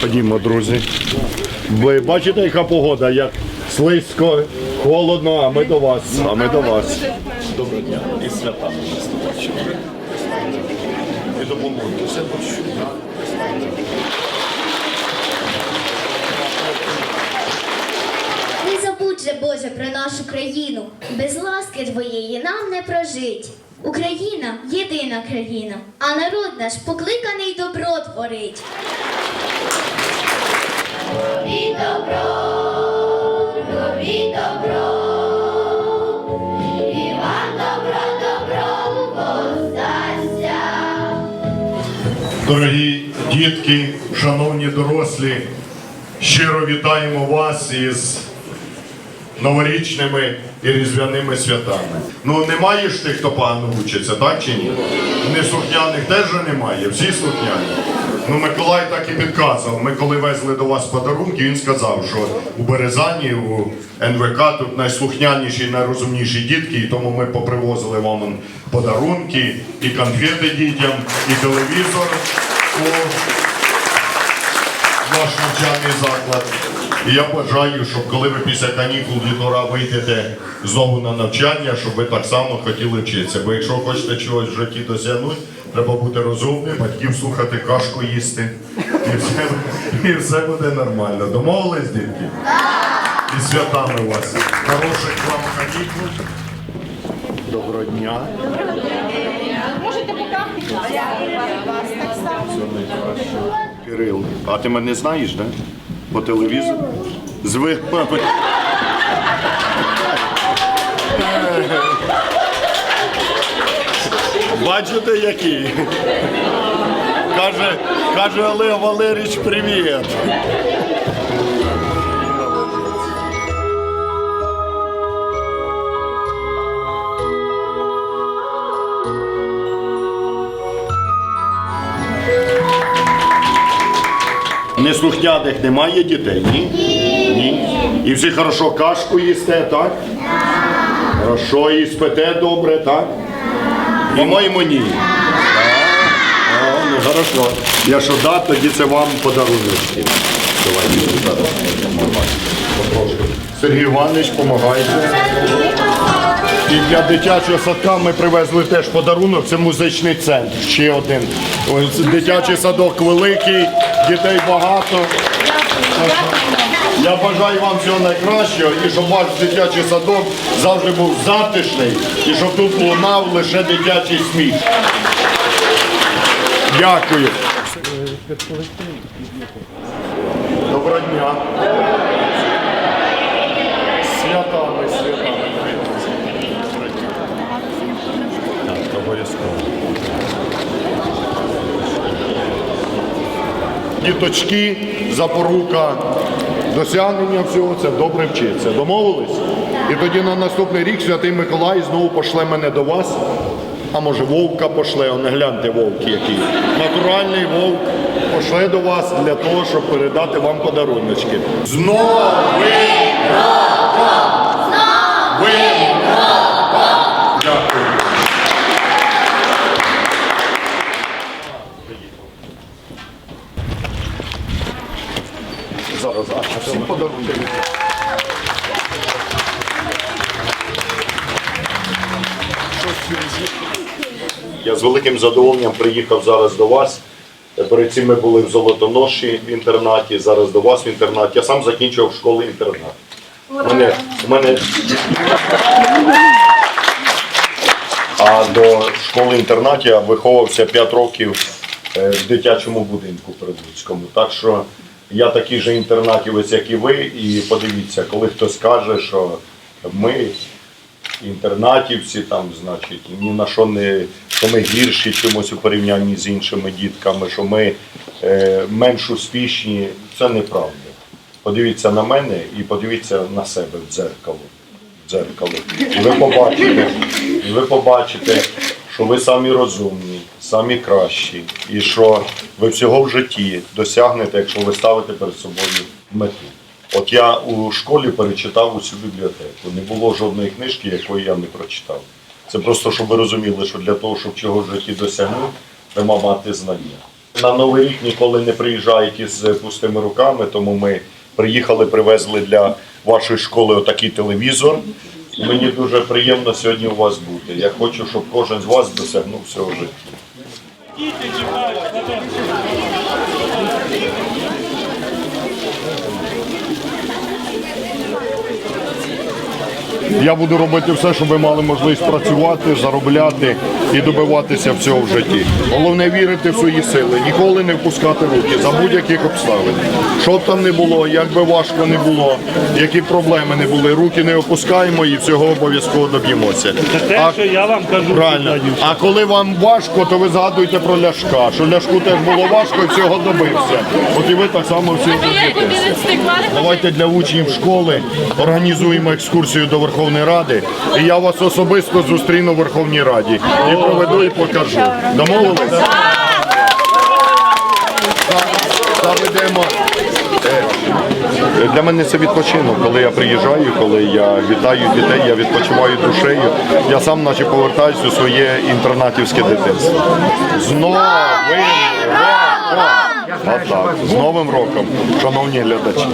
Ходімо, друзі. Ви бачите, яка погода, як слизько, холодно, а ми до вас. А ми до вас. Доброго дня. І свята наступаючи. І допоможете. Не забудь же, Боже, про нашу країну. Без ласки твоєї нам не прожить. Україна єдина країна, а народ наш покликаний добро творить. Робіть добро, робіть добро, і вам добро, добро воздасться. Дорогі дітки, шановні дорослі, щиро вітаємо вас із новорічними і різдвяними святами. Ну немає ж тих, хто погано учиться, так чи ні? Неслухняних теж немає, всі слухняні. Ну, Миколай так і підказував. Ми коли везли до вас подарунки, він сказав, що у Березані, у НВК тут найслухняніші і найрозумніші дітки, і тому ми попривозили вам подарунки, і конфети дітям, і телевізор у ваш навчальний заклад. І я бажаю, щоб коли ви після канікул дітора вийдете знову на навчання, щоб ви так само хотіли вчитися. Бо якщо хочете чогось в житті досягнути, треба бути розумним, батьків слухати, кашку їсти. І все, і все буде нормально. Домовились, дітки? І святами у вас. Хороших вам канікул. Доброго дня. Можете так само. Кирил, а ти мене знаєш, да? По телевізору? Звик. Бачите, який? Каже, каже Олег Валерійович, привіт. Неслухняних немає дітей? Ні? Ні. І всі хорошо кашку їсте, так? Хорошо, і спите добре, так? По-моєму, ні. Так. Ну хорошо. Я що да, тоді це вам подаруночки. Давайте зараз. Сергій Іванович, допомагайте. І для дитячого садка ми привезли теж подарунок. Це музичний центр. Ще один. Ось дитячий садок великий, дітей багато. Я бажаю вам всього найкращого і щоб ваш дитячий садок завжди був затишний і щоб тут лунав лише дитячий сміх. Дякую. Доброго дня. Святами, святами. Так, обов'язково. Діточки, запорука, досягнення всього це добре вчиться. Домовились? І тоді на наступний рік Святий Миколай знову пошле мене до вас. А може вовка пошле, не гляньте вовки який. Натуральний вовк пошле до вас для того, щоб передати вам подаруночки. З Новим роком! З Новим роком! Дякую. Зараз, а всі подарунки. Я з великим задоволенням приїхав зараз до вас. Перед цим ми були в Золотоноші в інтернаті, зараз до вас в інтернаті. Я сам закінчував школу інтернат. У мене, у мене... А до школи інтернаті я виховувався 5 років е, в дитячому будинку Прилуцькому. Так що я такий же інтернатівець, як і ви. І подивіться, коли хтось каже, що ми інтернатівці, там, значить, ні на що не що ми гірші чимось у порівнянні з іншими дітками, що ми е, менш успішні, це неправда. Подивіться на мене і подивіться на себе в дзеркало. Дзеркало. Ви побачите, ви побачите, що ви самі розумні, самі кращі, і що ви всього в житті досягнете, якщо ви ставите перед собою мету. От я у школі перечитав усю бібліотеку. Не було жодної книжки, якої я не прочитав. Це просто, щоб ви розуміли, що для того, щоб чогось в житті досягнути, треба мати знання. На Новий рік ніколи не приїжджають із пустими руками, тому ми приїхали, привезли для вашої школи отакий телевізор. Мені дуже приємно сьогодні у вас бути. Я хочу, щоб кожен з вас досягнув всього життя. Діти чекають. Я буду робити все, щоб ви мали можливість працювати, заробляти і добиватися всього в житті. Головне вірити в свої сили, ніколи не впускати руки за будь-яких обставин. Що б там не було, як би важко не було, які проблеми не були, руки не опускаємо і всього обов'язково доб'ємося. Це те, А- що я вам кажу. Правильно. А коли вам важко, то ви згадуєте про Ляшка, що Ляшку теж було важко і всього добився. От і ви так само всі доб'єтеся. Давайте для учнів школи організуємо екскурсію до Верховної Ради, і я вас особисто зустріну в Верховній Раді і проведу і покажу. Домовились? Заведемо. Е, Для мене це відпочинок, коли я приїжджаю, коли я вітаю дітей, я відпочиваю душею. Я сам наче повертаюся у своє інтернатівське дитинство. З Новим роком! З Новим роком, шановні глядачі.